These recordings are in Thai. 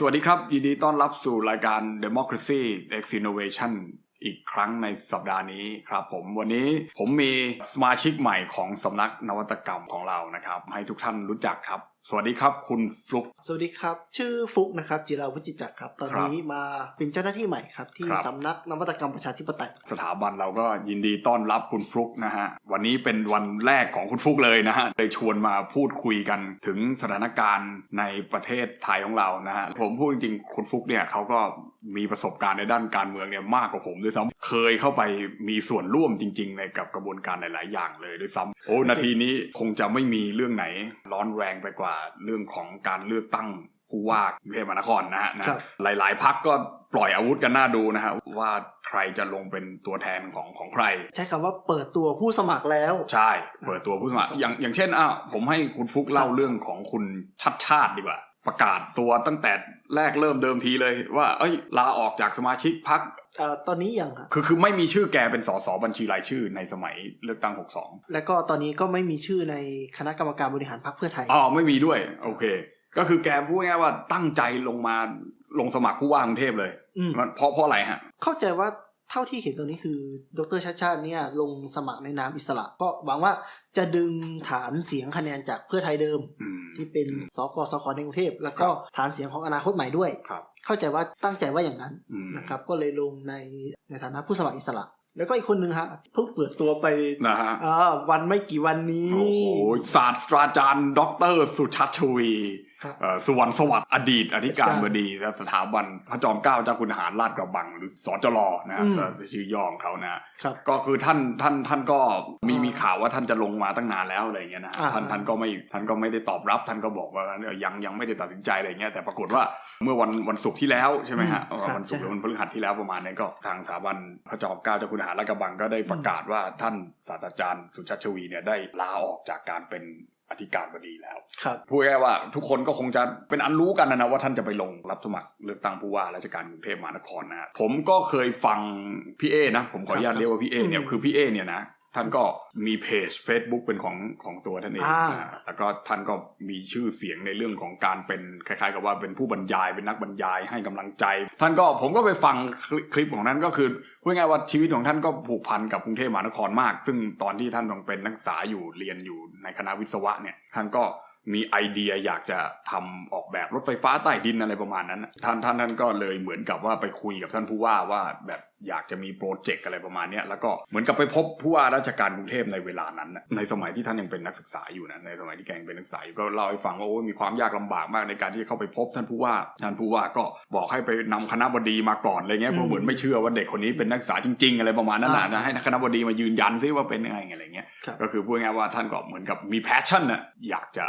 สวัสดีครับ ยินดีต้อนรับสู่รายการ Democracy X Innovation อีกครั้งในสัปดาห์นี้ครับผมวันนี้ผมมีสมาชิกใหม่ของสำนักนวัตกรรมของเรานะครับ ให้ทุกท่านรู้จักครับ สวัสดีครับ คุณฟลุก สวัสดีครับ ชื่อฟุกนะครับ จิราวุฒิจักรครับ ตอนนี้มาเป็นเจ้าหน้าที่ใหม่ครับ ที่ครับสำนักนวัตกรรมประชาธิปไตย สถาบันเราก็ยินดีต้อนรับคุณฟลุกนะฮะ วันนี้เป็นวันแรกของคุณฟลุกเลยนะฮะเลยชวนมาพูดคุยกันถึงสถานการณ์ในประเทศไทยของเรานะฮะ ผมพูดจริงๆคุณฟลุกเนี่ยเขาก็มีประสบการณ์ในด้านการเมืองเนี่ยมากกว่าผมด้วยซ้ำเคยเข้าไปมีส่วนร่วมจริง ๆ ในกับกระบวนการหลาย ๆ อย่างเลยด้วยซ้ำโอ้นาทีนี้คงจะไม่มีเรื่องไหนร้อนแรงไปกว่าเรื่องของการเลือกตั้งผู้ว่ากรุงเทพมหานครนะฮะนะครับหลาย ๆพักก็ปล่อยอาวุธกันหน้าดูนะฮะว่าใครจะลงเป็นตัวแทนของของใคร ใช้คำว่าเปิดตัวผู้สมัครแล้ว ใช่ เปิดตัวผู้สมัครอย่างอย่างเช่นอะผมให้คุณฟุกเล่าเรื่องของคุณชัดชาติดีกว่า ประกาศตัวตั้งแต่แรกเริ่มเดิมทีเลย ว่าเอ้ยลาออกจากสมาชิกพักเอ่อตอนนี้ยังครับคือคือไม่มีชื่อแกเป็นสสบัญชีรายชื่อในสมัยเลือกตั้ง 62 แล้วก็ตอนนี้ก็ไม่มีชื่อในคณะกรรมการบริหารพรรคเพื่อไทยอ๋อไม่มีด้วย โอเค ก็คือแกพูดง่ายๆว่าตั้งใจลงมาลงสมัครผู้ว่ากรุงเทพเลยอืมมันเพราะเพราะอะไรฮะ เข้าใจว่า เท่าที่เห็นตรงนี้คือดรชาติชาติเนี่ยลงสมัครในนามอิสระ ก็หวังว่าจะดึงฐานเสียงคะแนนจากเพื่อไทยเดิมอืมที่เป็นอืมสกสคในกรุงเทพแล้วก็ฐานเสียงของอนาคตใหม่ด้วยครับเข้าใจว่าตั้งใจว่าอย่างนั้นอืมนะครับก็เลยลงในในฐานะผู้สมัครอิสระแล้วก็อีกคนหนึ่งฮะเพิ่งเปิดตัวไปนะฮะอ่าวันไม่กี่วันนี้ โอ้โหศาสตราจารย์ ดร สุชัชวีครับเอ่อ สุวรรณสวัสดิ์อดีตอธิการครับบดีและสถาบันพระจอมเกล้าเจ้าคุณทหารลาดกระบังหรือสจรนะครับอืมก็ชื่อย่อของเขานะครับก็คือท่านท่านท่านก็มีอ่ามีมีข่าวว่าท่านจะลงมาตั้งนานแล้วอะไรอย่างเงี้ยนะอ่าท่านท่านก็ไม่ท่านก็ไม่ได้ตอบรับ ท่านก็บอกว่าเออยังยังไม่ได้ตัดสินใจอะไรเงี้ยแต่ปรากฏว่าเมื่อวันวันศุกร์ที่แล้วใช่ไหมฮะอืมเออครับวันศุกร์หใช่รือวันพฤหัสที่แล้วประมาณนี้ก็ทางสถาบันพระจอมเกล้าเจ้าคุณทหารลาดกระบังก็ได้ประกาศว่าท่านศาสตราจารย์สุชัชวีเนี่ยได้ลาออกจากการเป็น อธิการบดีแล้วครับพูดง่ายๆว่าทุกคนก็คงจะเป็นอันรู้กันนะนะว่าท่านจะไปลงรับสมัครเลือกตั้งผู้ว่าราชการกรุงเทพมหานครนะฮะผมก็เคยฟังพี่เอนะ ผมขออนุญาตครับเรียกว่าพี่เอเนี่ยอืมคือพี่เอเนี่ยนะ ท่านก็มีเพจ Facebook เป็นของของตัวท่านเองอ่าอ่า แล้วก็ท่านก็มีชื่อเสียงในเรื่องของการเป็นคล้ายๆ กับว่าเป็นผู้บรรยายเป็นนักบรรยายให้กำลังใจ ท่านก็ผมก็ไปฟังคลิปคลิปของท่านก็คือพูดง่ายๆว่าชีวิตของท่านก็ผูกพันกับกรุงเทพมหานครมาก ซึ่งตอนที่ท่านต้องเป็นนักศึกษาอยู่เรียนอยู่ในคณะวิศวะเนี่ยท่านก็มีไอเดียอยากจะทำออกแบบรถไฟฟ้าใต้ดินอะไรประมาณนั้นน่ะท่านท่านท่านก็เลยเหมือนกับว่าไปคุยกับท่านผู้ว่าว่าแบบ อยากจะมีโปรเจกต์อะไรประมาณเนี้ยแล้วก็เหมือนกับไปพบผู้ว่าราชการกรุงเทพในเวลานั้นน่ะในสมัยที่ท่านยังเป็นนักศึกษาอยู่นะในสมัยที่แกยังเป็นนักศึกษาอยู่ก็เล่าให้ฟังว่าโอ้ยมีความยากลำบากมากในการที่จะเข้าไปพบท่านผู้ว่าท่านผู้ว่าก็บอกให้ไปนำคณะบดีมาก่อนอะไรเงี้ยเพราะเหมือนไม่เชื่อว่าเด็กคนนี้เป็นนักศึกษาจริง ๆ อะไรประมาณนั้นน่ะนะให้คณะบดีมายืนยันซิว่าเป็นยังไงอะไรเงี้ยครับก็คือพูดง่ายๆว่าท่านก็เหมือนกับมีแพชชั่นน่ะอยากจะ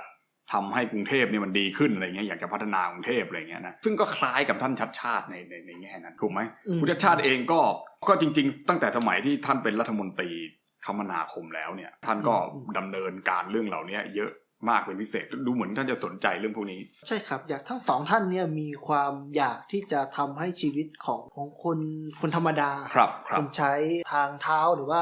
ทำให้กรุงเทพเนี่ยมันดีขึ้นอะไรเงี้ยอยากจะพัฒนากรุงเทพอะไรเงี้ยนะซึ่งก็คล้ายกับท่านชัดชาติในในในแง่นั้นถูกไหมอืมคุณชัดชาติเองก็ก็จริง ๆ ตั้งแต่สมัยที่ท่านเป็นรัฐมนตรีคมนาคมแล้วเนี่ย ท่านก็ดำเนินการเรื่องเหล่านี้เยอะมากเป็นพิเศษดูเหมือนท่านจะสนใจเรื่องพวกนี้ ใช่ครับอยากทั้งสองท่านเนี่ยมีความอยากที่จะทำให้ชีวิตของของคนคนธรรมดาครับครัคบนใช้ทางเท้าหรือว่า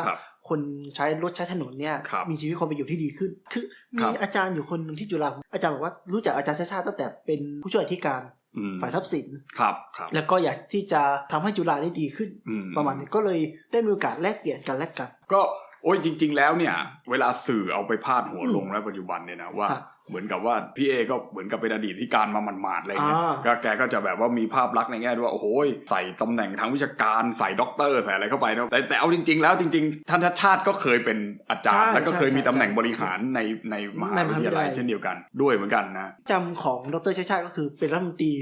ครับคนใช้รถใช้ถนนเนี่ยครับมีชีวิตความเป็นอยู่ที่ดีขึ้น คือครัมีบอาจารย์อยู่คนหนึ่งที่จุฬาอาจารย์บอกว่ารู้จักอาจารย์ชาติชาติตั้งแต่เป็นผู้ช่วยอธิการอืมฝ่ายทรัพย์สินครับครับแล้วก็อยากที่จะทำให้จุฬาได้ดีขึ้นอืมประมาณนี้ก็เลยได้มีโอกาสแลกเปลี่ยนกันแลกกัน ก็โอ้ยจริง ๆ แล้วเนี่ย เวลาสื่อเอาไปพาดหัวอืมลงแล้วปัจจุบันเนี่ยนะว่าครับ เหมือนกับว่าพี่เอก็เหมือนกับเป็นอดีตที่การมาหมาดๆอะไรเงี้ยอ่าก็แกก็จะแบบว่ามีภาพลักษณ์ในแง่ที่ว่าโอ้โหใส่ตำแหน่งทางวิชาการใส่ด็อกเตอร์ใส่อะไรเข้าไปนะแต่แต่เอาจริง ๆ แล้วจริงๆท่านชัดชาติก็เคยเป็นอาจารย์ใช่แล้วก็เคยมีใช่ตำแหน่งใช่บริหารในในมหาในมวิหาวิททยายาลัลัยยเช่นเดียวกันด้วยเหมือนกันนะจำของดรชาติชาติก็คือเป็นรัฐมนตรี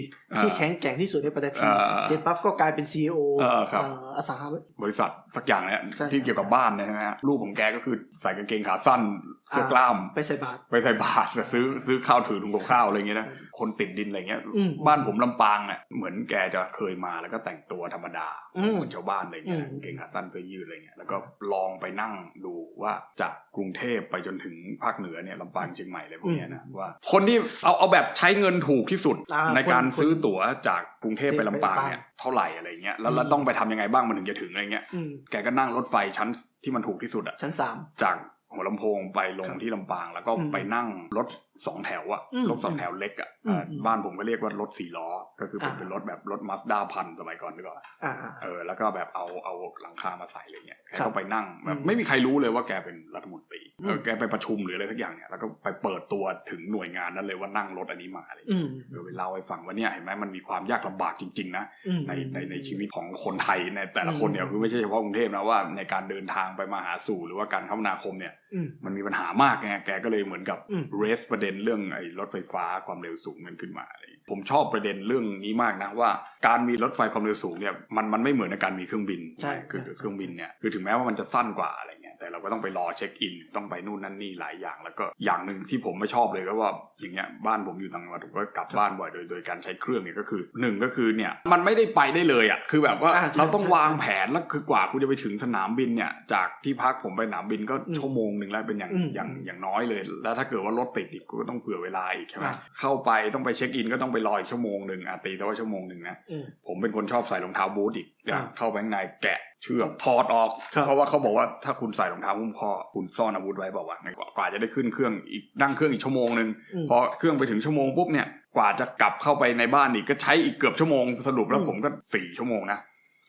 ที่อ่าแข็งแกร่งที่สุดในประเทศไทยอ่าเสร็จปั๊บก็กลายเป็นซีอเออครับอสังหาบริษัทสักอย่างเนี่ยใช่ที่ใช่เกี่ยวกับบ้านเนี่ยนะฮะรูปของแกก็คือใส่กางเกงขาสั้นเสื้อกล้ามไปใส่บาตรไปใส่บาตรซื้อซื้อข้าวถือถุงกับข้าวอะไรเงี้ยนะคนติดดินอะไรเงี้ยอืมบ้านผมลำปางอะเหมือนแกจะเคยมาแล้วก็แต่งตัวธรรมดาอืมเหมือนชาวบ้านอะไรเงี้ยอืมเกงขาสั้นเสื้อยืดอะไรเงี้ยแล้วก็ลองไปนั่งดูว่าจากกรุงเทพไปจนถึงภาคเหนือเนี่ยลำปางเชียงใหม่อะไรพวกเนี้ยนะว่า คนที่เอาเอาแบบใช้เงินถูกที่สุดอ่าในการคนซื้อตั๋วจากกรุงเทพไปลำปางไปลำปางเนี่ยเท่าไหร่อะไรเงี้ยแล้วแล้วอืมต้องไปทำยังไงบ้างมันถึงจะถึงอะไรเงี้ยอืมแกก็นั่งรถไฟชั้นที่มันถูกที่สุดอะชั้นสามจากหัวลำโพงไปลงครับที่ลำปางแล้วก็อืมไปนั่งรถ สองแถวอะอืมรถสองแถวเล็กอะอืมอ่าบ้านผมก็เรียกว่ารถสี่ล้อ ก็คือเป็นอ่าเป็นรถแบบรถมาสด้าพันสมัยก่อนดีกว่าอ่าอ่าเออแล้วก็แบบเอาเอาหลังคามาใส่อะไรเงี้ยแกครับก็ไปนั่งแบบอืมไม่มีใครรู้เลยว่าแกเป็นรัฐมนตรีอืมเออแกไปประชุมหรืออะไรทักอย่างเนี่ยแล้วก็ไปเปิดตัวถึงหน่วยงานนั้นเลยว่านั่งรถอันนี้มาอะไรอืเงี้ยมเออไปเล่าให้ฟังว่าเนี่ยเห็นไหมมันมีความยากลำบากจริงๆนะอืมในในในชีวิตของคนไทยในแต่ละคนเนี่ยอืมคือไม่ใช่เฉพาะกรุงเทพนะว่าในการเดินทางไปมาหาสู่หรือว่าการคมนาคมเนี่ยอืมมันมีปัญหามากไงแกก็เลยเหมือนกับอืมเรสประเด็นเรื่องไอ้รถไฟฟ้าความเร็วสูงมันขึ้นมาอะไรอย่างเงี้ยผมชอบประเด็นเรื่องนี้มากนะว่า การมีรถไฟความเร็วสูงเนี่ยมันมันไม่เหมือนในการมีเครื่องบินใช่คือใช่เครื่องบินเนี่ยคือถึงแม้ว่ามันจะสั้นกว่าอะไรเงี้ย แต่เราก็ต้องไปรอเช็คอิน ต้องไปนู่นนั่นนี่หลายอย่าง แล้วก็อย่างหนึ่งที่ผมไม่ชอบเลยก็ว่าอย่างเงี้ยบ้านผมอยู่ต่างจังหวัดผมก็กลับบ้านบ่อยโดยโดยการใช้เครื่องเนี่ยก็คือหนึ่งก็คือเนี่ยมันไม่ได้ไปได้เลยอะคือแบบว่าอ่าใช่เราต้องใช่วางแผนแล้วคือกว่าคุณจะไปถึงสนามบินเนี่ยจากที่พักผมไปสนามบินก็อืมชั่วโมงหนึ่งแล้วเป็นอย่างอืมอย่างอย่างน้อยเลย แล้วถ้าเกิดว่ารถติดอีกก็ต้องเผื่อเวลาอีกใช่ไหมอ่าเข้าไปต้องไปเช็คอินก็ต้องไปรออีกชั่วโมงหนึ่งอะตีซะว่าชั่วโมงหนึ่งนะอืมผมเป็นคนชอบใส่รองเท้าบูทอีกอ่าเข้าไปข้างในแกะ เชือกถอดออกครับเพราะว่าเขาบอกว่าถ้าคุณใส่รองเท้าหุ้มข้อคุณซ่อนอาวุธไว้บอกว่าวะกว่าจะได้ขึ้นเครื่องอีกนั่งเครื่องอีกชั่วโมงหนึ่งอืมพอเครื่องไปถึงชั่วโมงปุ๊บเนี่ยกว่าจะกลับเข้าไปในบ้านอีกก็ใช้อีกเกือบชั่วโมงสรุปแล้วอืมผมก็สี่ชั่วโมงนะ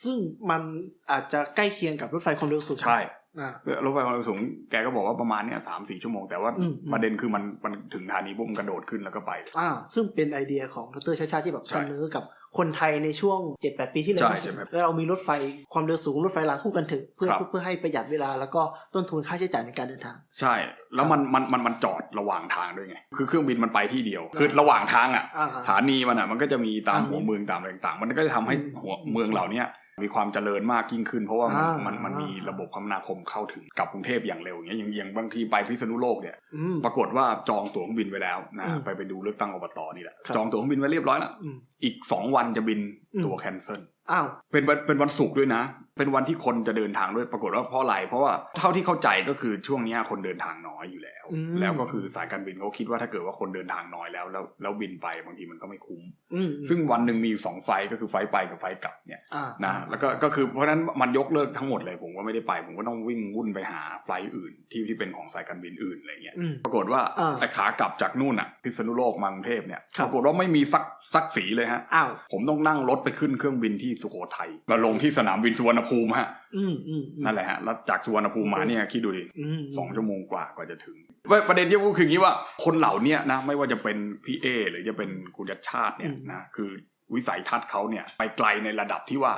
ซึ่งมันอาจจะใกล้เคียงกับรถไฟความเร็วสูงใช่อ่ารถไฟความเร็วสูงแกก็บอกว่าประมาณเนี้ยสามสี่ชั่วโมง แต่ว่าอืมอืมประเด็นคือมันมันถึงสถานีปุ๊บมันกระโดดขึ้นแล้วก็ไป อ่า ซึ่งเป็นไอเดียของดรชาติชาติที่แบบใช่เสนอกับ คนไทยในช่วง 7-8 ปีที่แล้วใช่ใช่ครับแล้วเรามีรถไฟความเร็วสูงรถไฟรางคู่กันเถอะเพื่อครับ เพื่อให้ประหยัดเวลาแล้วก็ต้นทุนค่าใช้จ่ายในการเดินทาง ใช่ แล้วมันมันมันมันจอดระหว่างทางด้วยไง คือเครื่องบินมันไปที่เดียว คือระหว่างทางอะอ่า สถานีมันอะมันก็จะมีตามอ่าหัวเมืองตามอะไรต่างๆ มันก็จะทำให้อืม หัวเมืองเหล่าเนี้ย มีความเจริญมากยิ่งขึ้น เพราะว่ามันอ่ามัมันมันมีระบบคมนาคมเข้าถึงกับกรุงเทพอย่างเร็วอย่างเงี้ยอย่างอย่างบางทีไปพิษณุโลกเนี่ยอืมปรากฏว่าจองตั๋วเครื่องบินไว้แล้วนะอืมไปไปดูเลือกตั้งอบตนี่แหละครับจองตั๋วเครื่องบินไว้เรียบร้อยแล้วอืมอีกสองวันจะบินอืมตั๋วแคนเซิลอ้าวเป็นวันเป็นวันศุกร์ด้วยนะ เป็นวันที่คนจะเดินทางด้วยปรากฏว่าเพราะอะไรเพราะว่าเท่าที่เข้าใจก็คือช่วงเนี้ยคนเดินทางน้อยอยู่แล้วอืมแล้วก็คือสายการบินเขาคิดว่าถ้าเกิดว่าคนเดินทางน้อยแล้วแล้วแล้วบินไปบางทีมันก็ไม่คุ้มอืมซึ่งวันหนึ่งมีอยู่สองไฟล์ก็คือไฟล์ไปกับไฟล์กลับเนี่ยอ่านะแล้วก็ก็คือเพราะฉะนั้นมันยกเลิกทั้งหมดเลยผมก็ไม่ได้ไป ผมก็ต้องวิ่งวุ่นไปหาไฟล์อื่น ที่ที่เป็นของสายการบินอื่นอะไรเงี้ยอืมปรากฏว่าอ่าไอ้ขากลับจากนู่นอะพิษณุโลกมากรุงเทพเนี่ยครับปรากฏว่าไม่มีสักสักสีเลยฮะอ้าวผมต้องนั่งรถไปขึ้นเครื่องบินที่สุโขทัยมาลงที่สนามบินสุวรรณภูมิฮะอืมอืมอืมนั่นแหละฮะแล้วจากสุวรรณภูมิมาเนี่ยคิดดูดิอืมสองชั่วโมงกว่ากว่าจะถึงเว้ยประเด็นที่พูดคืออย่างนี้ว่าคนเหล่าเนี้ยนะไม่ว่าจะเป็นพี่เอ หรือจะเป็นคุณยัชชาติเนี่ยนะคือวิสัยทัศน์เขาเนี่ยไปไกลในระดับที่ว่า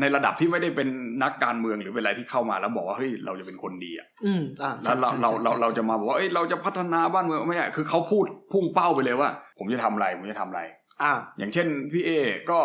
ในระดับที่ไม่ได้เป็นนักการเมืองหรือเป็นอะไรที่เข้ามาแล้วบอกว่าเฮ้ยเราจะเป็นคนดีอะอืมอ่าแล้วเราใช่เราใช่เราใช่เราจะมาบอกว่าเอ้ยเราจะพัฒนาบ้านเมืองไม่ใช่คือเขาพูดพุ่งเป้าไปเลยว่า ผมจะทำอะไรผมจะทำอะไรอ่าอย่างเช่นพี่เอก็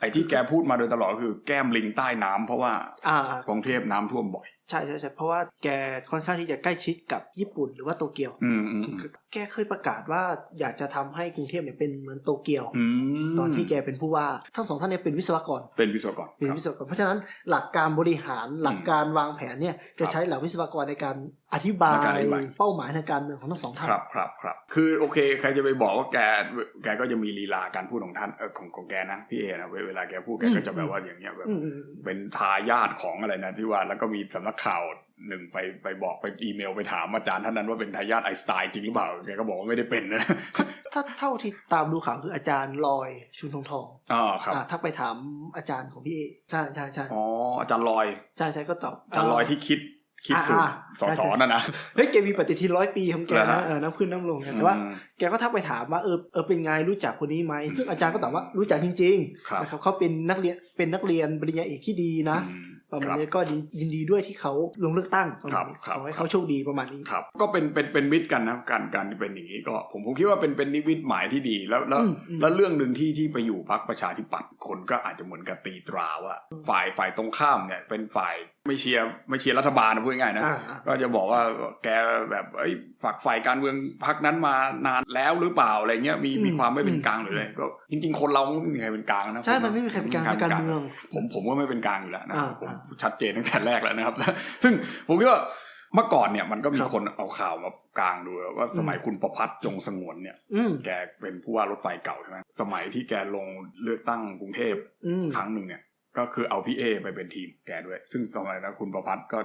ไอ้ที่แกพูดมาโดยตลอดก็คือแก้มลิงใต้น้ำเพราะว่าอ่ากรุงเทพน้ำท่วมบ่อย ใช่ใช่ใช่เพราะว่าแกค่อนข้างที่จะใกล้ชิดกับญี่ปุ่นหรือว่าโตเกียวอืมอืมอืมแกเคยประกาศว่าอยากจะทำให้กรุงเทพเนี่ยเป็นเหมือนโตเกียวอืมตอนที่แกเป็นผู้ว่าทั้งสองท่านเนี่ยเป็นวิศวกร เป็นวิศวกรเป็นครับวิศวกร เพราะฉะนั้นหลักการบริหารหลักการวางแผนเนี่ยครัจะบใช้หลักวิศวกรในการอธิบายในการอธิบายเป้าหมายทางการเมืองของทั้งสองท่านครับครับครับคือโอเคใครจะไปบอกว่าแกแกก็จะมีลีลาการพูดของท่านเออของของแกนะพี่เอนะเวลาแกพูดแกก็จะแบบว่าอย่างเงี้ยแบบอืมอืมอืมเป็นทายาทของอะไรนะที่ว่าแล้วก็มีสำนักข่าวหนึ่งไปไปบอกไปอีเมลไปถามอาจารย์ท่านนั้นว่าเป็นทายาทไอน์สไตน์จริงหรือเปล่าแกก็บอกว่าไม่ได้เป็นนะถ้าเท่าที่ตามดูข่าวคืออาจารย์ลอยชุนทองทองอ๋อครับอ่าถ้าไปถามอาจารย์ของพี่เอใช่ใช่ใช่อ๋ออาจารย์ลอยใช่ใช่ก็ตอบอาจารย์ลอยที่คิดคิดสูตรอ่าสอใช่สอใช่นั่นนะเฮ้ยแกมีปฏิทินร้อยปีของแกเหรอนะฮะเออน้ำขึ้นน้ำลงกันแต่ว่าอืมแกก็ทักไปถามว่าเออเออเป็นไงรู้จักคนนี้ไหมซึ่งอาจารย์ก็ตอบว่ารู้จักจริงครับๆนะครับเขาเป็นนักเรียนเป็นนักเรียนปริญญาเอกที่ดีนะอืม ประมาณครับนี้ก็ยินยินดีด้วยที่เขาลงเลือกตั้งประมาณนี้ครับขอให้ครับเขาโชคดีประมาณนี้ครับก็เป็นเป็นเป็นมิตรกันนะการการที่เป็นอย่างนี้ก็ผมผมคิดว่าเป็นเป็นนิวิตหมายที่ดีแล้วแล้วอืมอืมแล้วเรื่องหนึ่งที่ที่ไปอยู่พักประชาธิปัตย์คนก็อาจจะเหมือนกับตีตราว่า ฝ่ายฝ่ายตรงข้ามเนี่ยเป็นฝ่าย ไม่เชียร์ไม่เชียร์รัฐบาลนะพูดง่ายๆนะอ่าอ่าก็จะบอกว่าแกแบบเอ้ยฝักฝ่ายการเมืองพักนั้นมานานแล้วหรือเปล่าอะไรเงี้ยมีมีความไม่เป็นกลางหรืออะไรก็จริง ๆ คนเราไม่มีใครเป็นกลางนะใช่ผมันไม่มีใครเป็นกลางในการเมือง ผมผมก็ไม่เป็นกลางอยู่แล้วนะอ่าผมอ่าชัดเจนตั้งแต่แรกแล้วนะครับ ซึ่งผมคิดว่าเมื่อก่อนเนี่ยมันก็มีครับคนเอาข่าวมากลางดูว่าสมัยอืมคุณประพัฒน์จงสงวนเนี่ยอืมแกเป็นผู้ว่ารถไฟเก่าใช่ไหมสมัยที่แกลงเลือกตั้งกรุงเทพอืมครั้งหนึ่งเนี่ย ก็คือเอาพี่เอไปเป็นทีมแกด้วย ซึ่งสมัยนั้นคุณประพัฒน์ก็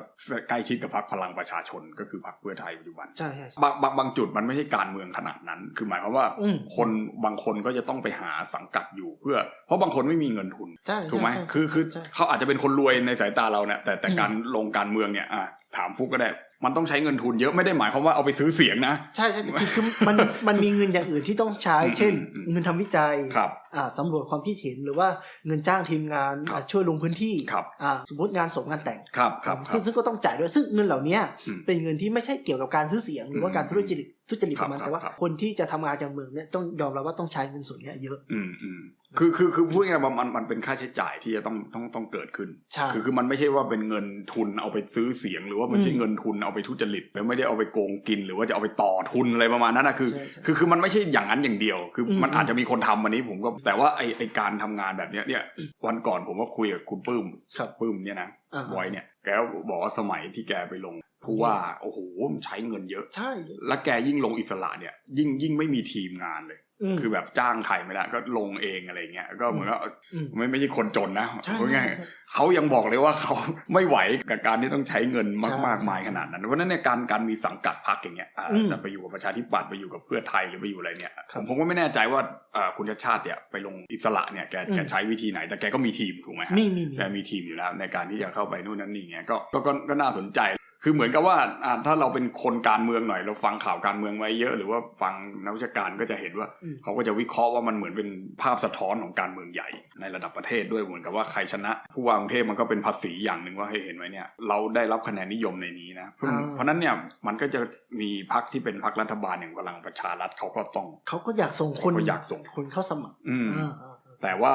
ใกล้ชิดกับพรรคพลังประชาชนก็คือพรรคเพื่อไทยปัจจุบันใช่ใช่ใช่บางบางบางจุดมันไม่ใช่การเมืองขนาดนั้น คือหมายความว่าอืมคนบางคนก็จะต้องไปหาสังกัดอยู่ เพื่อ เพราะบางคนไม่มีเงินทุนใช่ถูกไหมใช่คือคือใช่เขาอาจจะเป็นคนรวยในสายตาเราเนี่ยแต่แต่อืมการลงการเมืองเนี่ยอะ ถามฟุกก็ได้ มันต้องใช้เงินทุนเยอะไม่ได้หมายความว่าเอาไปซื้อเสียงนะ ใช่ใช่คือคือมันมันมีเงินอย่างอื่นที่ต้องใช้อืมเช่นอืมเงินทำวิจัยครับอ่าสำรวจความคิดเห็นหรือว่าเงินจ้างทีมงานครับอ่าช่วยลงพื้นที่ครับอ่าสมมติงานศพงานแต่งครับครับครัซึ่บงซึ่งก็ต้องจ่ายด้วยซึ่งเงินเหล่านี้อืมเป็นเงินที่ไม่ใช่เกี่ยวกับการซื้อเสียงหรือว่าการอืมทุจริตทุจริตครัปบระมาณครับแต่ว่าครับคนที่จะทำงานการเมืองเนี่ยต้องยอมรับว่าต้องใช้เงินส่วนเนี้ยเยอะอืมอืม คือคือคือพูดง่ายๆว่ามันมันเป็นค่าใช้จ่ายที่จะต้องต้องต้องเกิดขึ้นใช่คือคือมันไม่ใช่ว่าเป็นเงินทุนเอาไปซื้อเสียง หรือว่าไม่ใช่อืมเงินทุนเอาไปทุจริตแล้วไม่ได้เอาไปโกงกิน หรือว่าจะเอาไปต่อทุนอะไรประมาณนั้นนะคือใช่ใช่คือคือมันไม่ใช่อย่างนั้นอย่างเดียว คืออมมันอาจจะมีคนทำวันนี้ผมก็แต่ว่าไอไอการทำงานแบบเนี้ยเนี่ยวันก่อนผมก็คุยกับคุณปื้มครับปื้มเนี่ยนะอ่าบอยเนี่ยแกก็บอกว่าสมัยที่แกไปลงผู้ว่าโอ้โหมันใช้เงินเยอะใช่ แล้วแกยิ่งลงอิสระเนี่ย ยิ่งยิ่งไม่มีทีมงานเลยม คือแบบจ้างใครไม่ได้ก็ลงเองอะไรเงี้ยก็เหมือนกับอืมไม่ไม่ใช่คนจนนะใช่พูดง่ายใช่ใช่ๆเขายังบอกเลยว่าเขาไม่ไหวกับการที่ต้องใช้เงินมากใช่มากมายขนาดนั้นเพราะฉะนั้นเนี่ยการการมีสังกัดพรรคอย่างเงี้ยอ่าอืมจะไปอยู่กับประชาธิปัตย์ไปอยู่กับเพื่อไทยหรือไปอยู่อะไรเนี่ยครัผบมผมก็ไม่แน่ใจว่าอ่าคุณชาติชาติเนี่ยไปลงอิสระเนี่ยแกอืมแกใช้วิธีไหน แต่แกก็มีทีมถูกไหมฮะมีมีมีแกมีทีมอยู่แล้วในการที่จะเข้าไปนู่นนั่นนี่เงี้ยก็ก็ก็ก็น่าสนใจ คือเหมือนกับว่าอ่าถ้าเราเป็นคนการเมืองหน่อย เราฟังข่าวการเมืองไว้เยอะ หรือว่าฟังนักวิชาการก็จะเห็นว่าอืมเขาก็จะวิเคราะห์ว่ามันเหมือนเป็นภาพสะท้อนของการเมืองใหญ่ ในระดับประเทศด้วยเหมือนกับว่าใครชนะ ผู้ว่ากรุงเทพมันก็เป็นภาษีอย่างหนึ่งว่าให้เห็นไว้เนี่ยเราได้รับคะแนนนิยมในนี้นะเพราะอ่าเพราะฉะนั้นเนี่ยมันก็จะมีพรรคที่เป็นพรรครัฐบาลอย่างพลังประชารัฐเขาก็ต้องเขาก็อยากส่งคนเขาก็อยากส่งคนเข้าสมัครอืมอ่าอ่าอ่าแต่ว่า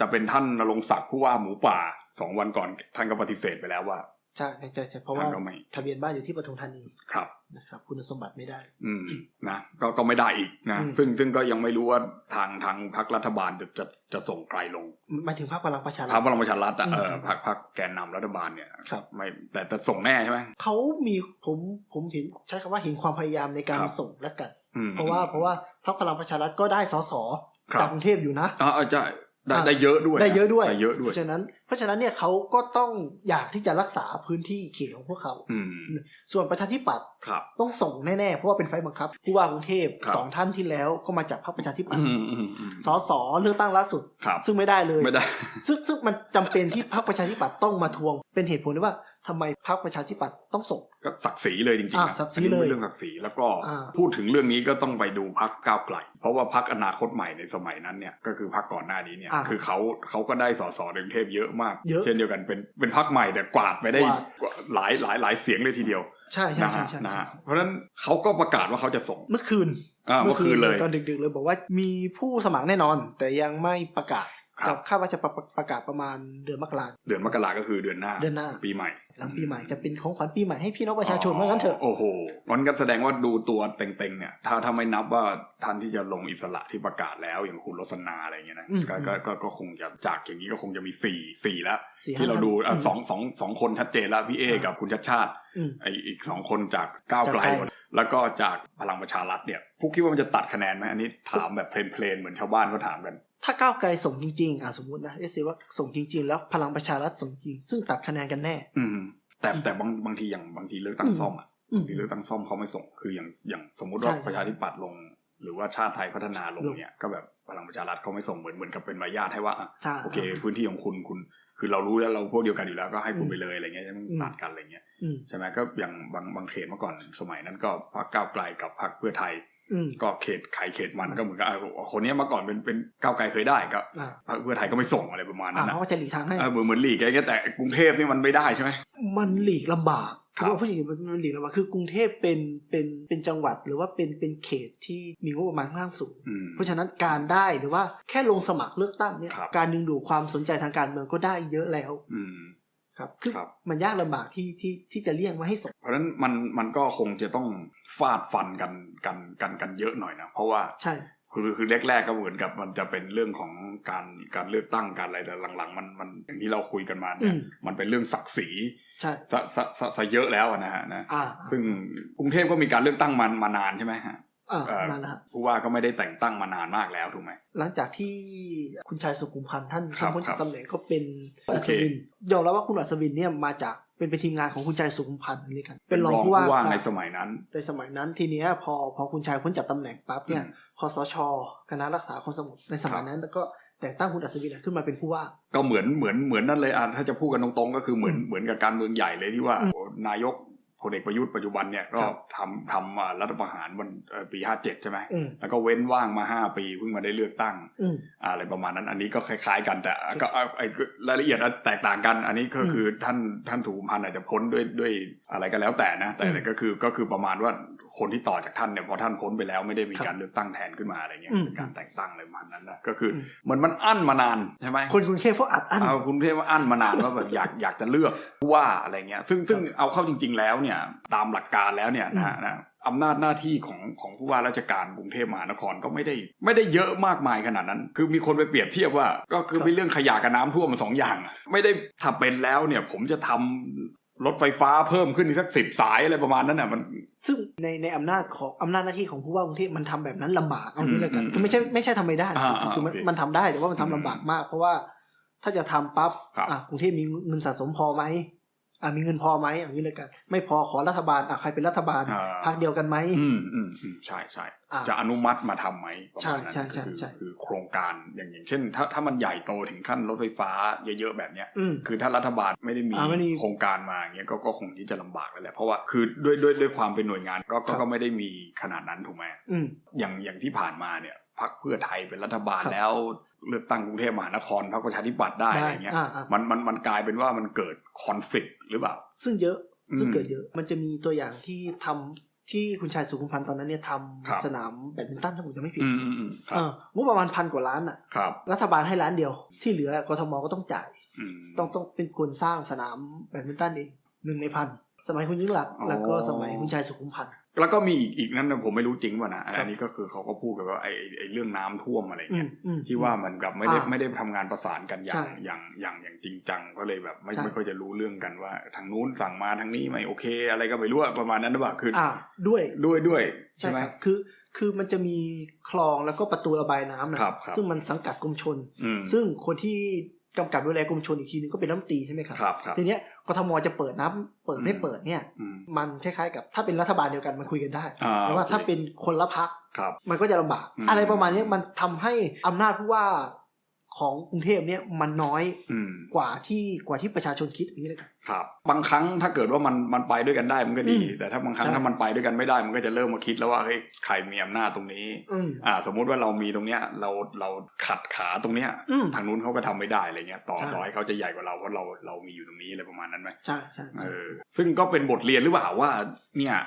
จะเป็นท่านนรงค์ศักดิ์ผู้ว่าหมูป่าสองวันก่อนท่านก็ปฏิเสธไปแล้วว่า ใช่ใช่ใช่ใช่เพราะท่าว่านก็ไม่ทะเบียนบ้านอยู่ที่ปทุมธานีครับนะครับคุณสมบัติไม่ได้ อืมนะก็ก็ไม่ได้อีกนะอืมซึ่งซึ่งก็ยังไม่รู้ว่าทางทางพรรครัฐบาลจะจะจะส่งใครลงหมายถึงพรรคพลังประชาพรรัรฐคพลังประชารัฐอะอืมเออพรรคพรรคแกนนำรัฐบาลเนี่ยครับไม่แต่แต่ส่งแน่ใช่ไหมเขามีผมผมเห็นใช้คำว่าเห็นความพยายามในการครับส่งและกันอืมเพราะว่าเพราะว่าพรรคพลังประชารัฐก็ได้สสครับจากกรุงเทพอยู่นะอ่าใช่ ได้อ่าได้เยอะด้วยได้เยอะด้วยได้เยอะด้วยเพราะฉะนั้นเพราะฉะนั้นเนี่ยเขาก็ต้องอยากที่จะรักษาพื้นที่เขตของพวกเขาอืมส่วนประชาธิปัตย์ครับต้องส่งแน่ๆเพราะว่าเป็นไฟล์บังคับผู้ว่ากรุงเทพครับสองท่านที่แล้วก็มาจากพรรคประชาธิปัตอืย์มอืมอืมสสเลือกตั้งล่าสุดครับซึ่งไม่ได้เลยไม่ได้ซึ่งซึ่งมันจำเป็นที่พรรคประชาธิปัตย์ต้องมาทวงเป็นเหตุผลที่ว่าทำไมพรรคประชาธิปัตย์ต้องส่ง ก็ศักดิ์ศรีเลยจริงๆอ่านะศักดิ์ศรีอันนี้เลยเป็นเรื่องศักดิ์ศรีแล้วก็อ่าพูดถึงเรื่องนี้ก็ต้องไปดูพักก้าวไกล เพราะว่าพักอนาคตใหม่ในสมัยนั้นเนี่ยก็คือพักก่อนหน้านี้เนี่ยอ่าคือเขาเขาก็ได้สสในกรุงเทพเยอะมากเยอะเช่นเดียวกันเป็นเป็นพักใหม่แต่กวาดไปได้กวาดกว่าหลายหลายหลายเสียงเลยทีเดียวใช่ใช่นะใช่ฮะใช่นะใช่ฮะเพราะฉะนั้นเขาก็ประกาศว่าเขาจะส่งเมื่อคืนอ่าเมื่อคืนเลยตอนดึกๆเลยบอกว่ามีผู้สมัครแน่นอน แต่ยังไม่ประกาศครับ จะคาดว่าจะประประกาศประมาณเดือนมกราเดือนมกราก็คือเดือนหน้า เดือนหน้า ปีใหม่ หลังปีใหม่จะเป็นของขวัญปีใหม่ให้พี่น้องประชาชนว่างั้นเถอะ โอ้โหมันก็แสดงว่าดูตัวเต็งๆเนี่ย ถ้าถ้าไม่นับว่าท่านที่จะลงอิสระที่ประกาศแล้วอย่างคุณรสนาอะไรเงี้ยนะอืมก็ก็ก็ก็คงจะจากอย่างนี้ก็คงจะมีสี่สี่แล้วสี่ห้ที่เราดูอะมสองสองสองคนชัดเจนแล้วพี่เออ่ากักับคุณชัดชาติอืมไออีกสองคนจากก้าวไกลจากไกลหมดแล้วก็จากพลังประชารัฐเนี่ยพวกคิดว่ามันจะตัดคะแนนไหมอันนี้ถามแบบเพลนๆเหมือนชาวบ้านก็ถามกัน ถ้าก้าวไกลส่งจริงๆอะสมมตินะเอสว่าส่งจริง ๆ แล้วพลังประชารัฐส่งจริง ซึ่งตัดคะแนนกันแน่ อืม แต่แต่บางบางทีอย่างบางทีเลือกตั้งอืมซ่อมอะอืมที่เลือกตั้งซ่อมเขาไม่ส่ง คืออย่างอย่างสมมุติว่าใช่ประชาธิปัตย์ลง หรือว่าชาติไทยพัฒนาลงลงเนี่ยก็แบบพลังประชารัฐเขาไม่ส่งเหมือนเหมือนกับเป็นมารยาทให้ว่าอะใช่โอเค พื้นที่ของคุณคุณ คือเรารู้แล้วเราพวกเดียวกันอยู่แล้วก็ให้คุณอืมไปเลยอะไรเงี้ยจะไม่อืมตัดกันอะไรเงี้ยอืมใช่ไหมก็อย่างบางบางเขตเมื่อก่อนสมัยนั้นก็พรรคก้าวไกลกับพรรคเพื่อไทยอืม ก็เขตใครเขตมันก็เหมือนกับอะคนเนี้ยเมื่อก่อนเป็นเป็นก้าวไกลเคยได้ก็อ่าพรรคเพื่อไทยก็ไม่ส่งอะไรประมาณอ่านั้นนะเขาก็จะหลีกทางให้เออเหมือนเหมือนหลีกอะไรเงี้ยแต่กรุงเทพนี่มันไม่ได้ใช่ไหมมันหลีกลำบากครับอว่าผู้หญิงมันมันหลีกลำบากคือกรุงเทพเป็นเป็นเป็นจังหวัดหรือว่าเป็นเป็นเขตที่มีงบประมาณค่อนข้างสูงอืมเพราะฉะนั้นการได้หรือว่าแค่ลงสมัครเลือกตั้งเนี่ยครับการดึงดูดความสนใจทางการเมืองก็ได้เยอะแล้วอืม ครับคือครับมันยากลำบากที่ที่ที่จะเลี่ยงไม่ให้ส่งเพราะฉะนั้นมันมันก็คงจะต้องฟาดฟันกันกันกันกันเยอะหน่อยนะเพราะว่าใช่คือคือแรกๆก็เหมือนกับมันจะเป็นเรื่องของการการเลือกตั้งการอะไรแต่หลังๆ มันมันอย่างที่เราคุยกันมาอืเนี่ยมมันเป็นเรื่องศักดิ์ศรีใช่ซะซะซะซะเยอะแล้วอะนะฮะนะอ่าซึ่งกรุงเทพก็มีการเลือกตั้งมันมานานใช่ไหมฮะ อ่าเอ่อนั่นแหละฮะผู้ว่าก็ไม่ได้แต่งตั้งมานานมากแล้วถูกไหมหลังจากที่คุณชายสุขุมพันธ์ท่านครับพ้นครัจากบตำแหน่งก็เป็นโออัเคศวินยอมรับว่าคุณอัศวินเนี่ยมาจากเป็นเป็นทีมงานของคุณชายสุขุมพันธ์นี่กันเป็นรองผู้ว่าในสมัยนั้นในสมัยนั้นทีเนี้ยพอพอคุณชายพ้นจากตำแหน่งปั๊บเนี่ยอืมคอสชคณะรักษาความสงบในสมัยนั้นแล้วก็แต่งตั้งคุณอัศวินขึ้นมาเป็นผู้ว่า ก็เหมือนเหมือนเหมือนนั่นเลยอะถ้าจะพูดกันตรงๆ ก็คือเหมือนอืมเหมือนกับการเมืองใหญ่เลยที่ว่าอืมโอ้นายก พลเอกประยุทธ์ปัจจุบันเนี่ยก็ครับทำทำอ่ารัฐประหารวันเอ่อปีห้าเจ็ดใช่ไหมอืมแล้วก็เว้นว่างมาห้าปีเพิ่งมาได้เลือกตั้งอืมอะไรประมาณนั้น อันนี้ก็คล้าย ๆ กันแต่ก็เอาไอ้รายละเอียดแตกต่างกัน อันนี้ก็อืมคือท่านท่านสุขุมพันธ์อาจจะพ้นด้วยด้วยอะไรก็แล้วแต่นะแต่อืมแต่ก็คือก็คือประมาณว่า คนที่ต่อจากท่านเนี่ยพอท่านพ้นไปแล้วไม่ได้มีครับการเลือกตั้งแทนขึ้นมาอะไรเงี้ยอืมเป็นการแต่งตั้งอะไรประมาณนั้นนะก็คืออมเหมือนมันอั้นมานานใช่ไหมคนกรุงเทพเขาอัดอั้นเอาคุณเทพว่าอั้นมานานว่าแบบอยากอยากจะเลือกผู้ว่าอะไรเงี้ยซึ่งซึ่งเอาเข้าจริง ๆ แล้วเนี่ยตามหลักการแล้วเนี่ยนะฮะนะอำนาจหน้าที่ของของผู้ว่าราชการกรุงเทพมหานครก็ไม่ได้ไม่ได้เยอะมากมายขนาดนั้น คือมีคนไปเปรียบเทียบว่า ก็คือครับเป็นเรื่องขยะกับน้ำท่วมมันสองอย่างอะไม่ได้ถ้าเป็นแล้วเนี่ยผมจะทำ รถไฟฟ้าเพิ่มขึ้นอีกสักสิบสายอะไรประมาณนั้นน่ะมัน ซึ่งในในอำนาจของอำนาจหน้าที่ของผู้ว่ากรุงเทพมันทำแบบนั้นลำบากเอางี้เลยกันอืมคือไม่ใช่ไม่ใช่ทำไม่ได้อ่าอ่าคือมันโอเคมันทำได้แต่ว่ามันทำลำบากมาก เพราะว่าถ้าจะทำปั๊บครับอะกรุงเทพมีเงินสะสมพอไหม อะมีเงินพอไหมอย่างนี้เลยกัน ไม่พอขอรัฐบาลอะใครเป็นรัฐบาลอ่าพรรคเดียวกันไหมอืมอืมอืมใช่ใช่อ่าจะอนุมัติมาทำไหมประมาณนั้นใช่ใช่คือใช่คือโครงการอย่างอย่างเช่น ถ้าถ้ามันใหญ่โตถึงขั้นรถไฟฟ้าเยอะๆแบบเนี้ยอืมคือถ้ารัฐบาลไม่ได้มีอ่าไม่ได้มีโครงการมาอย่างเงี้ยก็ก็คงที่จะลำบากแล้วแหละเพราะว่าคือด้วยด้วยด้วยความเป็นหน่วยงานก็ก็ครับก็ไม่ได้มีขนาดนั้นถูกไหมอืมอย่างอย่างที่ผ่านมาเนี่ยพรรคเพื่อไทยเป็นรัฐบาลครับแล้ว เลือกตั้งกรุงเทพมหานครพรรคประชาธิปัตย์ได้อะไรเงี้ยอ่าอ่ามันมันมันกลายเป็นว่ามันเกิดคอนฟ lict หรือเปล่า ซึ่งเยอะซึ่งอืมเกิดเยอะ มันจะมีตัวอย่างที่ทำที่คุณชายสุขุมพันธ์ตอนนั้นเนี่ยทครับำสนามแบดมินตันถ้าผมจะไม่ผิดอืมอืมอืมคเอรับองบประมาณพันกว่าล้านอะครับรัฐบาลให้ล้านเดียว ที่เหลือกทมก็ต้องจ่ายอืมต้องต้องเป็นคนสร้างสนามแบดมินตันเองหนึ่งในพันสมัยคุณยิ่งหลักษณ์อ๋อแล้วก็สมัยคุณชายสุขุมพันธ์ แล้วก็มีอีกอีกนั่นนะผมไม่รู้จริงป่ะนะครับอันนี้ก็คือเขาก็พูดกันว่าไอ้ไอ้เรื่องน้ำท่วมอะไรอืเงี้มยอืมที่ว่ามันกับไม่ได้อ่าไม่ได้ทำงานประสานกันอย่าใช่งอย่างอย่างอย่างจริงจังก็เลยแบบไม่ใช่ไม่ค่อยจะรู้เรื่องกันว่า ทางนู้นสั่งมาทางนี้ไม่โอเค อะไรก็ไม่รู้อะประมาณนั้นหรือเปล่าคือออ่าด้วยด้วยด้วยใช่ใช่ไหมครับคือคือมันจะมีคลองแล้วก็ประตูระบายน้ำนะครับครับซึ่งมันสังกัดกรมชนอืมซึ่งคนที่ กำกับดูแลกรมชนอีกทีนึงก็เป็นรัฐมนตรีใช่ไหมครับครับครับ ทีเนี้ยกทมจะเปิดน้ำเปิดไม่อืมเปิดเนี่ย อืม มันคล้ายๆกับถ้าเป็นรัฐบาลเดียวกันมันคุยกันได้อ่าแต่ว่าโอเค ถ้าเป็นคนละพักครับ มันก็จะลำบาก อืม อะไรประมาณเนี้ยมันทำให้อำนาจผู้ว่า ของกรุงเทพเนี่ยมันน้อยอืมกว่าที่กว่าที่ประชาชนคิดอย่างนี้เลยครับครับบางครั้งถ้าเกิดว่ามันมันไปด้วยกันได้มันก็ดีอืมแต่ถ้าบางครั้งใช่ถ้ามันไปด้วยกันไม่ได้ มันก็จะเริ่มมาคิดแล้วว่าเฮ้ยใครมีอำนาจตรงนี้อืมอ่า สมมุติว่าเรามีตรงเนี้ย เราเราขัดขาตรงเนี้ยอืมทางนู้นเขาก็ทำไม่ได้อะไรเงี้ยต่อใช่ต่อให้เขาจะใหญ่กว่าเราเพราะเราเรามีอยู่ตรงนี้อะไรประมาณนั้นไหมใช่ใช่เออซึ่งก็เป็นบทเรียนหรือเปล่าว่าเนี่ยอ่า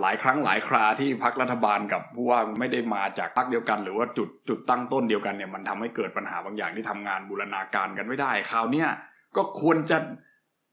หลายครั้งหลายคราที่พักรัฐบาลกับผู้ว่าไม่ได้มาจากพักเดียวกัน หรือว่าจุดจุดตั้งต้นเดียวกันเนี่ยมันทำให้เกิดปัญหาบางอย่างที่ทำงานบูรณาการกันไม่ได้คราวเนี้ยก็ควรจะ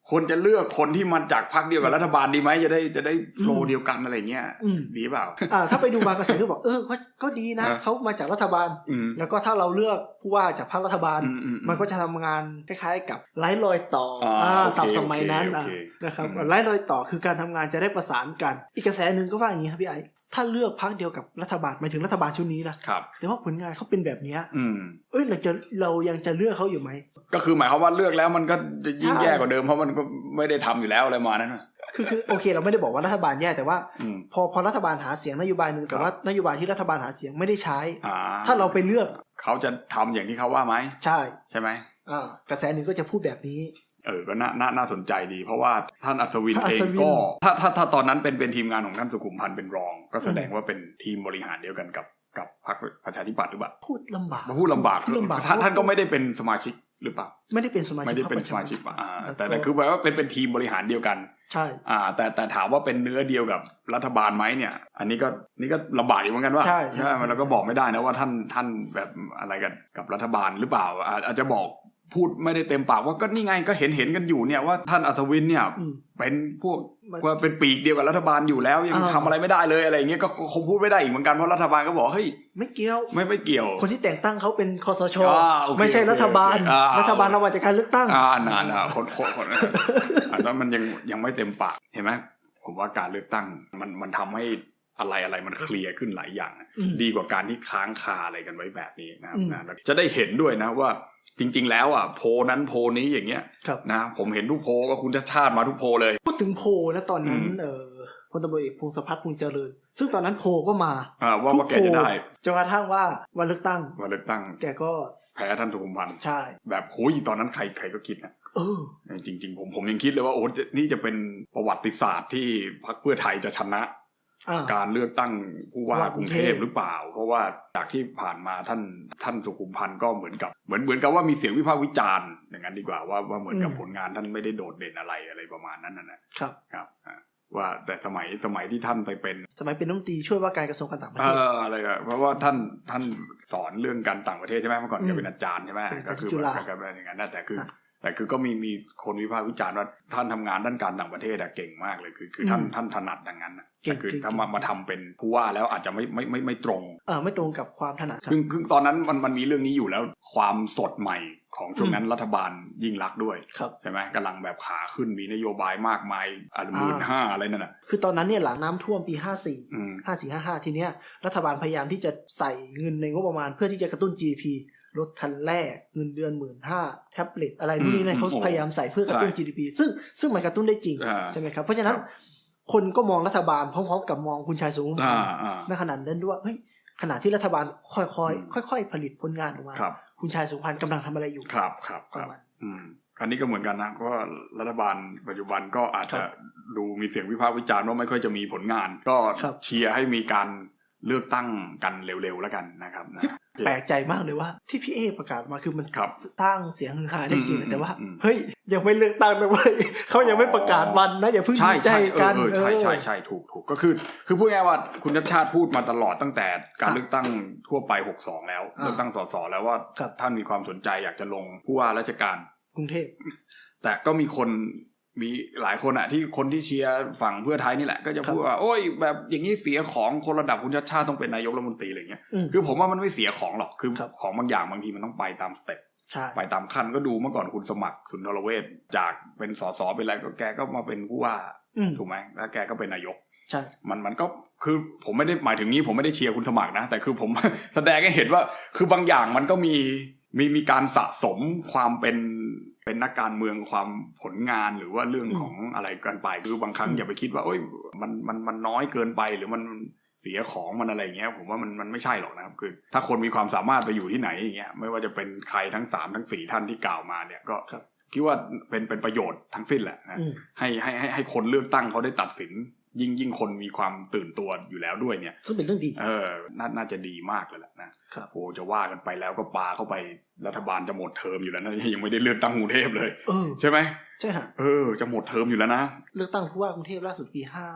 ควรจะเลือกคนที่มาจากพักเดียวกับรัฐบาลดีไหมจะได้จะได้โฟลว์เดียวกันอะไรเงี้ยอืมดีเปล่าอ่าถ้าไปดูบางกระแสก็บอกเออก็ก็ดีนะฮะเขามาจากรัฐบาลอืมแล้วก็ถ้าเราเลือกผู้ว่าจากพรรครัฐบาลอืมอืมมันก็จะทำงานคล้ายๆ กับไร้รอยต่ออ่าอ่าโอเคศัพท์สมัยนั้นโออะเคนะครับอืมไร้รอยต่อคือการทำงานจะได้ประสานกัน อีกกระแสหนึ่งก็ว่าอย่างนี้ครับพี่ไอ้ ถ้าเลือกพรรคเดียวกับรัฐบาลหมายถึงรัฐบาลชุดนี้นะครับ แต่ว่าผลงานเขาเป็นแบบเนี้ยอืม เอ้ยเราจะเรายังจะเลือกเขาอยู่ไหม ก็คือหมายความว่าเลือกแล้วมันก็จะยิ่งใช่แย่กว่าเดิมเพราะมันก็ไม่ได้ทำอยู่แล้วอะไรมานั้นน่ะ คือคือโอเคเราไม่ได้บอกว่ารัฐบาลแย่แต่ว่า อืม พอพอรัฐบาลหาเสียงนโยบายหนึ่งครัแต่บว่านโยบายที่รัฐบาลหาเสียงไม่ได้ใช้ อ่าถ้าเราไปเลือกเขาจะทำอย่างที่เขาว่าไหมใช่ใช่ไหมอ่ากระแสหนึ่งก็จะพูดแบบนี้ เออก็น่าน่าน่าสนใจดี เพราะว่าท่านอัศวินท่านอัเอศงวินก็ถ้าถ้าถ้าตอนนั้นเป็นเป็นทีมงานของท่านสุขุมพันธ์เป็นรอง ก็แสดงว่าเป็นทีมบริหารเดียวกันกับกับพรรคประชาธิปัตย์หรือเปล่าพูดลำบากมาพูดลำบากพูดลำบากท่านท่านก็ไม่ได้เป็นสมาชิกหรือเปล่าไม่ได้เป็นสมาชิกไม่ได้เป็นพรรคสมาชิกประชอ่าแล้วก็แต่แต่คือแปลว่าเป็นเป็นทีมบริหารเดียวกัน ใช่อ่า แต่แต่ถามว่าเป็นเนื้อเดียวกับรัฐบาลไหมเนี่ย อันนี้ก็นี่ก็ลำบากอยู่เหมือนกันว่าใช่ใช่มันเราก็บอกไม่ได้นะว่าท่านท่านแบบอะไรกันกับรัฐบาลหรือเปล่า อาอาจจะบอก พูดไม่ได้เต็มปากว่าก็นี่ไงก็เห็นเห็นกันอยู่เนี่ยว่าท่านอัศวินเนี่ยอืมเป็นพวกมันว่าเป็นปีกเดียวกับรัฐบาลอยู่แล้วยังอ่าทำอะไรไม่ได้เลยอะไรอย่างเงี้ยก็คงพูดไม่ได้อีกเหมือนกันเพราะรัฐบาลก็บอกเฮ้ยไม่เกี่ยวไม่ไม่เกี่ยว คนที่แต่งตั้งเขาเป็นคอสชอ่าโอเคไม่ใช่รัฐบาลโอเคอ่ารัฐบาลเรามาจากการเลือกตั้งอ่านานอะคนคนคนอันนั้นมันยังยังไม่เต็มปากเห็นไหมผมว่าการเลือกตั้งมันมันทำให้อะไรอะไรมันเคลียร์ขึ้นหลายอย่างนะอืมดีกว่าการที่ค้างคาอะไรกันไว้แบบนี้นะครับอืมนะแล้วจะได้เห็นด้วยนะว่า จริง ๆ แล้วอะโพลนั้นโพลนี้อย่างเงี้ยครับนะผมเห็นทุกโพลก็คุณชาติชาติมาทุกโพลเลย พูดถึงโพลนะตอนนั้นอืมเออพลตำรวจเอกพงศพัฒน์พงษ์เจริญ ซึ่งตอนนั้นโพลก็มาอ่าว่าว่าแกทุจะได้จนกระทั่งว่าวันเลือกตั้งวันเลือกตั้ง แกก็แพ้ท่านสุขุมพันธ์ใช่ แบบโอ้ยตอนนั้นใครใครก็คิดนะเออจริง ๆ ผมผมยังคิดเลยว่าโอ้นี่จะเป็นประวัติศาสตร์ที่พรรคเพื่อไทยจะชนะอ่า การเลือกตั้งผู้ว่าว่ากกรุรุงงเทเทพพหรือเปล่า เพราะว่าจากที่ผ่านมาท่านท่านสุขุมพันธ์ก็เหมือนกับ เหมือนเหมือนกับว่ามีเสียงวิพากษ์วิจารณ์อย่างนั้นดีกว่าว่าว่าเหมือนกับผลงานท่านไม่ได้โดดเด่นอะไรอะไรประมาณนั้นนะนะครับครับอ่าว่าแต่สมัยสมัยที่ท่านไปเป็น สมัยเป็นรัฐมนตรีช่วยว่าการกระทรวงการต่างประเอเทศออะไรอะเพราะว่าท่านท่านสอนเรื่องการต่างประเทศใช่ไหมเมื่อก่อนอืมแกเป็นอาจารย์ใช่ไหมเป็นก็คือจุฬาก็เป็นอย่างนั้นนะแต่คืออะ แต่คือก็มีมีคนวิพากษ์วิจารณ์ว่าท่านทำงานด้านการต่างประเทศอะเก่งมากเลยคือคือท่านอืมท่านถนัดอย่างนั้นนะเก่แต่งคือเก่งถ้ามามาทำเป็นผู้ว่าแล้วอาจจะไม่ไม่ไม่ไม่ตรงเออไม่ตรงกับความถนัดครับคือคือตอนนั้นมันมันมีเรื่องนี้อยู่แล้วความสดใหม่ของช่วงนั้นอืมรัฐบาลยิ่งรักษณ์ด้วยครับใช่ไหมกำลังแบบขาขึ้นมีนโยบายมากมายอะหมื่นห้าอะไรนั่นน่ะคือตอนนั้นเนี่ยหลังน้ำท่วมปี 54อืม54 55 ทีเนี้ยรัฐบาลพยายามที่จะใส่เงินในงบประมาณเพื่อที่จะกระตุ้น GDP รถคันแรกเงินเดือนหมื่นห้าแท็บเล็ตอะไรนู่นนี่นั่นเขาพยายามใส่เพื่อกระตุ้น GDP ซึ่งซึ่งมันกระตุ้นได้จริงอ่าใช่ไหมครับ เพราะฉะนั้นครับคนก็มองรัฐบาลพร้อมๆกับมองคุณชายสูงอ่าอ่าในขนาดนั้นด้วยว่าเฮ้ยขณะที่รัฐบาลค่อยอืมๆค่อย ๆ ผลิตผลงานออกมาครับคุณชายสุพรรณกำลังทำอะไรอยู่ครับครับปครัระบมาณอืมอันนี้ก็เหมือนกันนะเพราะว่ารัฐบาลปัจจุบันก็อาจจะครับดูมีเสียงวิพากษ์วิจารณ์ว่าไม่ค่อยจะมีผลงาน ก็ครับเชียร์ให้มีการ เลือกตั้งกันเร็วๆแล้วกันนะครับนะแปลกใจมากเลยว่าที่พี่เอประกาศมาคือมันครับตั้งเสียงฮือฮาได้จริงอืมนะแต่ว่าอืมเฮ้ยยังไม่เลือกตั้งนะเว้ยเขายังไม่ประกาศวันนะอย่าเพิ่งใช่ดีใจใช่กันเออเออใช่ใช่ใช่ถูกถูกก็คือ คือพูดง่ายๆว่าคุณชัดชาติพูดมาตลอดตั้งแต่การอะเลือกตั้งทั่วไป 62 แล้วอะเลือกตั้งสสแล้วว่าครับท่านมีความสนใจอยากจะลงผู้ว่าราชการกรุงเทพแต่ก็มีคน มีหลายคนอะที่คนที่เชียร์ฝั่งเพื่อไทยนี่แหละ ก็จะพูดว่าโอ้ยแบบอย่างนี้เสียของคนระดับคุณชัดชาติต้องเป็นนายกรัฐมนตรีอะไรเงี้ยอืมคือผมว่ามันไม่เสียของหรอกคือครับของบางอย่างบางทีมันต้องไปตามสเต็ปใช่ไปตามขั้นก็ดูเมื่อก่อนคุณสมัครสุนทรเวชจากเป็นสสเป็นอะไรก็แกก็มาเป็นผู้ว่าอืมถูกไหมแล้วแกก็เป็นนายกใช่มันมันก็คือผมไม่ได้หมายถึงนี้ผมไม่ได้เชียร์คุณสมัครนะ แต่คือผมแสดงให้เห็นว่าคือบางอย่างมันก็มีมีมีการสะสมความเป็น เป็นนักการเมืองความผลงานหรือว่าเรื่องของอะไรกันไปคือบางครั้งอย่าไปคิดว่าโอ้ยมันมันมันน้อยเกินไปหรือมันเสียของมันอะไรอย่างเงี้ยผมว่ามันมันไม่ใช่หรอกนะครับคือ ถ้าคนมีความสามารถไปอยู่ที่ไหนอย่างเงี้ยไม่ว่าจะเป็นใครทั้งสามทั้งสี่ท่านที่กล่าวมาเนี่ยก็คิดว่าเป็นเป็นประโยชน์ทั้งสิ้นแหละนะอืมให้ให้ให้ให้คนเลือกตั้งเขาได้ตัดสิน ยิ่งยิ่งคนมีความตื่นตัวอยู่แล้วด้วยเนี่ย ซึ่งเป็นเรื่องดี เออน่าน่าจะดีมากเลยแหละนะครับโอ้จะว่ากันไปแล้วก็ปาเข้าไปรัฐบาลจะหมดเทอมอยู่แล้วนะยังไม่ได้เลือกตั้งกรุงเทพเลยเออใช่ไหมใช่ฮะเออจะหมดเทอมอยู่แล้วนะเลือกตั้งผู้ว่ากรุงเทพล่าสุดปีห้า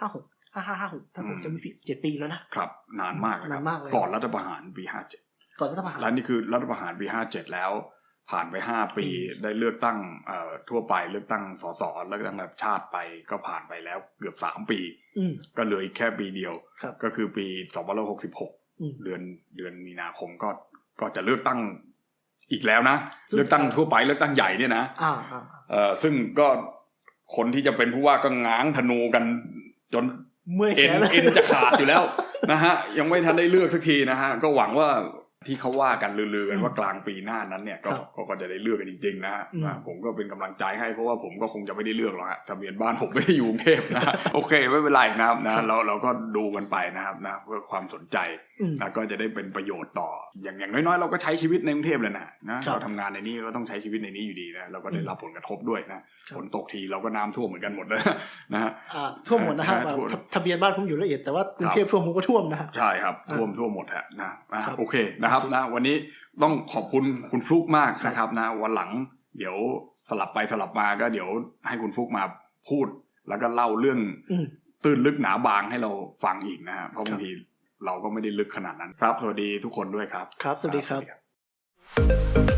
ห้าหกห้าห้าห้าหกถ้าผมอืมจะไม่ผิดเจ็ดปีแล้วนะครับ นานมากะครับนานมากเลยก่อนรัฐประหารปีห้าเจ็ดก่อนรัฐประหารแล้วนี่คือรัฐประหารปีห้าเจ็ดแล้ว ผ่านไปห้าปีปีได้เลือกตั้งเอ่อทั่วไปเลือกตั้งสสเลือกตั้งระดับชาติไปก็ผ่านไปแล้วเกือบสามปีอืมก็เหลืออีกแค่ปีเดียวครับก็คือปีสองพันหกสิบหกอืมเดือนเดือนมีนาคมก็ก็จะเลือกตั้งอีกแล้วนะซึ่งเลือกตั้งทั่วไปเลือกตั้งใหญ่เนี่ยนะอ่าอ่าเอ่อซึ่งก็คนที่จะเป็นผู้ว่าก็ง้างธนูกันจนเมื่อยเอ็แขนนเอ็นจะขาดอยู่แล้วนะฮะยังไม่ทันได้เลือกสักทีนะฮะก็หวังว่า ที่เขาว่ากันลือๆกันว่ากลางปีหน้านั้นเนี่ยก็ครับก็ก็จะได้เลือกกันจริงๆนะฮะอืมอ่าผมก็เป็นกำลังใจให้เพราะว่าผมก็คงจะไม่ได้เลือกหรอกฮะทะเบียนบ้านผมไม่ได้อยู่กรุงเทพนะโอเคไม่เป็นไรนะครับนะเราเราก็ดูกันไปนะครับนะเพื่อความสนใจอืมแล้วก็จะได้เป็นประโยชน์ต่อ อย่างอย่างน้อยๆ เราก็ใช้ชีวิตในกรุงเทพเลยนะนะครับเราทำงานในนี้ก็ต้องใช้ชีวิตในนี้อยู่ดีนะเราก็ได้รับผลกระทบด้วยนะครับฝนตกทีเราก็น้ำท่วมเหมือนกันหมดเลยนะฮะอ่าท่วมหมดนะฮะอ่าท่วมทะทะเบียนบ้านผมอยู่ละเอียดแต่ว่ากรุงเทพท่วมผมก็ท่วมนะฮะใช่ครับอ่าท่วมท่วมหมดฮะนะอะครับโอเคนะครับนะวันนี้ต้องขอบคุณคุณฟลุกมากครับนะครับนะวันหลัง เดี๋ยวสลับไปสลับมาก็เดี๋ยวให้คุณฟลุกมาพูด แล้วก็เล่าเรื่องอืมตื้นลึกหนาบางให้เราฟังอีกนะฮะเพราะครับบางทีเราก็ไม่ได้ลึกขนาดนั้น ครับสวัสดีทุกคนด้วยครับ ครับ สวัสดีครับบ